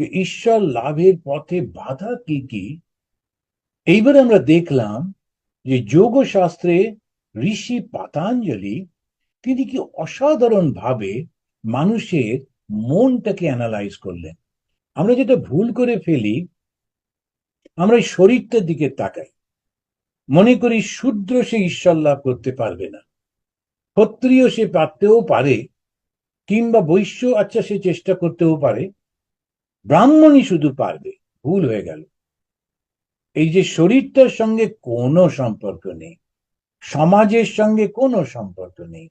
যে ঈশ্বর লাভের পথে বাধা কি কি? এইবার আমরা দেখলাম যে যোগ শাস্ত্রে ঋষি পাতাঞ্জলি, তিনি কি অসাধারণ ভাবে মানুষের মনটাকে অ্যানালাইজ করলেন। আমরা যেটা ভুল করে ফেলি, আমরা শরীরটার দিকে তাকাই। মনে করি শূদ্র সে ঈশ্বর লাভ করতে পারবে না। ক্ষত্রিয় সে পারতেও পারে, কিংবা বৈশ্য আচ্ছা সে চেষ্টা করতেও পারে। ব্রাহ্মণই শুধু পারবে। ভুল হয়ে গেল। এই যে শরীরটার সঙ্গে কোনো সম্পর্ক নেই, সমাজের সঙ্গে কোনো সম্পর্ক নেই,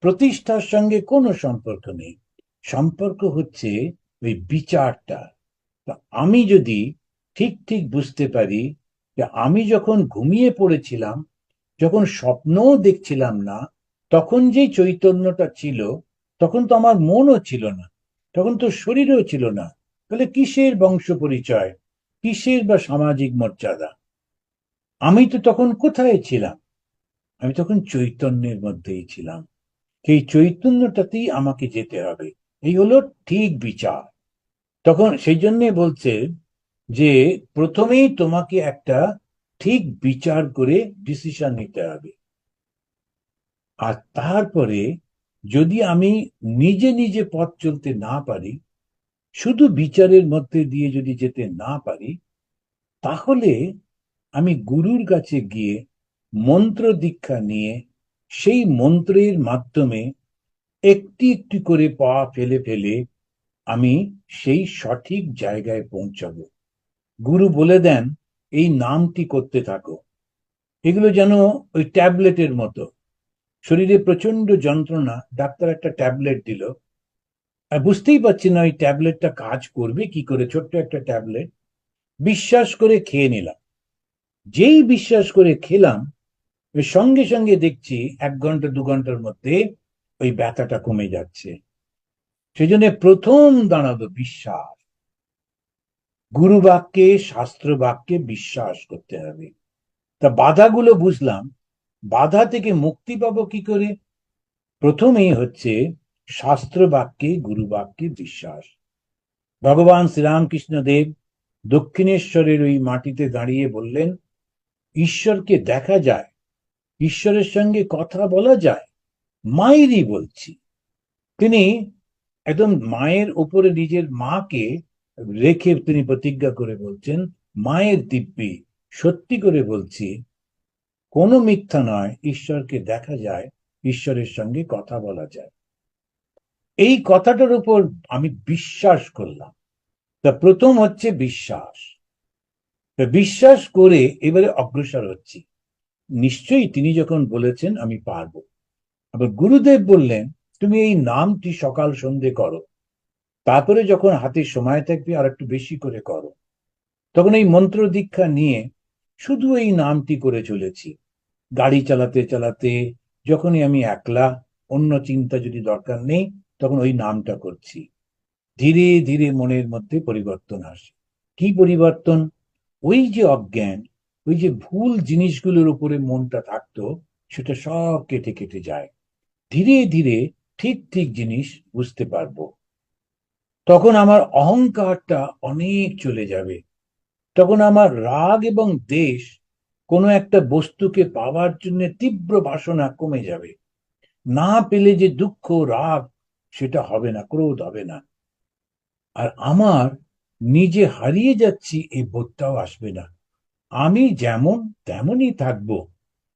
প্রতিষ্ঠার সঙ্গে কোনো সম্পর্ক নেই, সম্পর্ক হচ্ছে ওই বিচারটা। আমি যদি ঠিক ঠিক বুঝতে পারি যে আমি যখন ঘুমিয়ে পড়েছিলাম, যখন স্বপ্নও দেখছিলাম না, তখন যে চৈতন্যটা ছিল, তখন তো আমার মনও ছিল না, তখন তো শরীরও ছিল না তাহলে কিসের বংশ পরিচয়? কিসের বা সামাজিক মর্যাদা? আমি তো তখন কোথায় ছিলাম? আমি তখন চৈতন্যের মধ্যেই ছিলাম। সেই চৈতন্যটাতেই আমাকে যেতে হবে। এই হলো ঠিক বিচার। তখন সেই জন্যে বলছে যে, প্রথমেই তোমাকে একটা ঠিক বিচার করে ডিসিশন নিতে হবে। আর তারপরে যদি আমি নিজে নিজে পথ চলতে না পারি শুধু বিচারের মধ্যে দিয়ে যদি যেতে না পারি, তাহলে আমি গুরুর কাছে গিয়ে মন্ত্র দীক্ষা নিয়ে সেই মন্ত্রের মাধ্যমে একটি একটি করে পা ফেলে ফেলে আমি সেই সঠিক জায়গায় পৌঁছাব। গুরু বলে দেন, এই নামটি করতে থাকো। এগুলো যেন ওই ট্যাবলেটের মতো। শরীরে প্রচণ্ড যন্ত্রণা, ডাক্তার একটা ট্যাবলেট দিল। বুঝতেই পারছি না, ওই ট্যাবলেটটা কাজ করবে কি করে? ছোট্ট একটা ট্যাবলেট। বিশ্বাস করে খেয়ে নিলাম। যেই বিশ্বাস করে খেলাম ওই সঙ্গে সঙ্গে দেখছি এক ঘণ্টা, দু ঘণ্টার মধ্যে ওই ব্যথাটা কমে যাচ্ছে। সেই জন্য প্রথম দাঁড়াল বিশ্বাস। গুরু বাক্যে, শাস্ত্র বাক্যে বিশ্বাস করতে হবে। তা বাধাগুলো বুঝলাম। বাধা থেকে মুক্তি পাবো কি করে? প্রথমেই হচ্ছে শাস্ত্র বাক্যে গুরু বাক্যে বিশ্বাস। ভগবান শ্রীরামকৃষ্ণ দেব দক্ষিণেশ্বরের ওই মাটিতে দাঁড়িয়ে বললেন, ঈশ্বরকে দেখা যায়, ঈশ্বরের সঙ্গে কথা বলা যায়, মায়েরই বলছি। তিনি একদম মায়ের ওপরে নিজের মাকে রেখে তিনি প্রতিজ্ঞা করে বলছেন, মায়ের দিব্যি, সত্যি করে বলছি, কোনো মিথ্যা নয়, ঈশ্বরকে দেখা যায়, ঈশ্বরের সঙ্গে কথা বলা যায়। এই কথাটার উপর আমি বিশ্বাস করলাম। তা প্রথম হচ্ছে বিশ্বাস। বিশ্বাস করে এবারে অগ্রসর হচ্ছি। নিশ্চয়ই তিনি যখন বলেছেন, আমি পারব। আবার গুরুদেব বললেন, তুমি এই নামটি সকাল সন্ধে করো। তারপরে যখন হাতে সময় থাকবে আর একটু বেশি করে করো। তখন এই মন্ত্র দীক্ষা নিয়ে শুধু এই নামটি করে চলেছি। গাড়ি চালাতে চালাতে যখনই আমি একলা, অন্য চিন্তা যদি দরকার নেই তখন ওই নামটা করছি। ধীরে ধীরে মনের মধ্যে পরিবর্তন আসে। কি পরিবর্তন? ওই যে অজ্ঞান, ওই যে ভুল জিনিসগুলোর উপরে মনটা থাকতো, সেটা সব কেটে কেটে যায়। ধীরে ধীরে ঠিক ঠিক জিনিস বুঝতে পারব। তখন আমার অহংকারটা অনেক চলে যাবে। তখন আমার রাগ এবং দেশ কোনো একটা বস্তুকে পাওয়ার জন্য তীব্র বাসনা কমে যাবে। না পেলে যে দুঃখ, রাগ সেটা হবে না, ক্রোধ হবে না। আর আমার নিজে হারিয়ে যাচ্ছি, এই বোধটাও আসবে না। আমি যেমন তেমনই থাকব।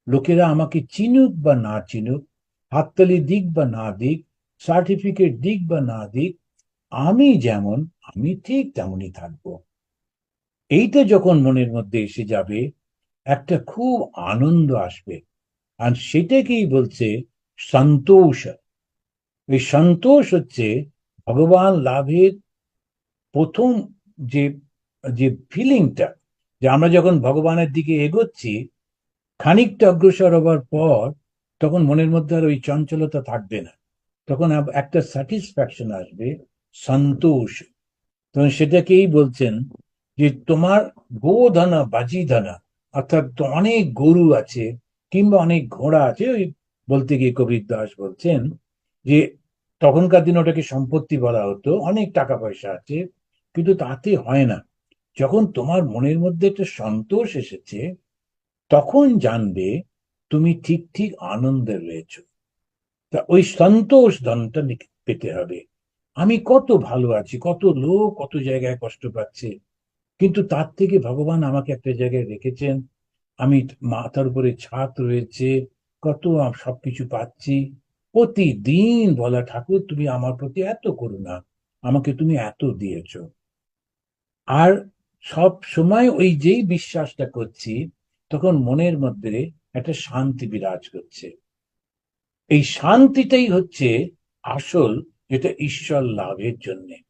লোকেরা আমাকে চিনুক বা না চিনুক, হাততালি দিক বা না দিক সার্টিফিকেট দিক বা না দিক, আমি যেমন, আমি ঠিক তেমনই থাকব। এইটা যখন মনের মধ্যে এসে যাবে, একটা খুব আনন্দ আসবে। আর সেটাকেই বলছে সন্তোষ। এই সন্তোষ হচ্ছে ভগবান লাভের প্রথম যে যে ফিলিংটা যে আমরা যখন ভগবানের দিকে এগোচ্ছি, খানিকটা অগ্রসর হবার পর তখন মনের মধ্যে আর ওই চঞ্চলতা থাকবে না। তখন একটা স্যাটিসফ্যাকশন আসবে, সন্তোষ। তখন সেটাকেই বলছেন যে তোমার গোধনা বাজিধানা, অর্থাৎ অনেক গরু আছে কিংবা অনেক ঘোড়া আছে, ওই বলতে গিয়ে কবির দাস বলছেন যে তখনকার দিন ওটাকে সম্পত্তি বলা হতো, অনেক টাকা পয়সা আছে, কিন্তু তাতে হয় না। যখন তোমার মনের মধ্যে একটা সন্তোষ এসেছে, তখন জানবে তুমি ঠিক ঠিক আনন্দে রয়েছো। তা ওই সন্তোষ ধনটা পেতে হবে। আমি কত ভালো আছি, কত লোক কত জায়গায় কষ্ট পাচ্ছে, কিন্তু তার থেকে ভগবান আমাকে একটা জায়গায় রেখেছেন। আমি মাথার উপরে ছাদ রয়েছে, কত সবকিছু পাচ্ছি। প্রতিদিন বলা, ঠাকুর, তুমি আমার প্রতি এত করুণা, আমাকে তুমি এত দিয়েছ। আর সব সময় ওই যেই বিশ্বাসটা করছি, তখন মনের মধ্যে একটা শান্তি বিরাজ করছে। এই শান্তিটাই হচ্ছে আসল, যেটা ঈশ্বর লাভের জন্যে।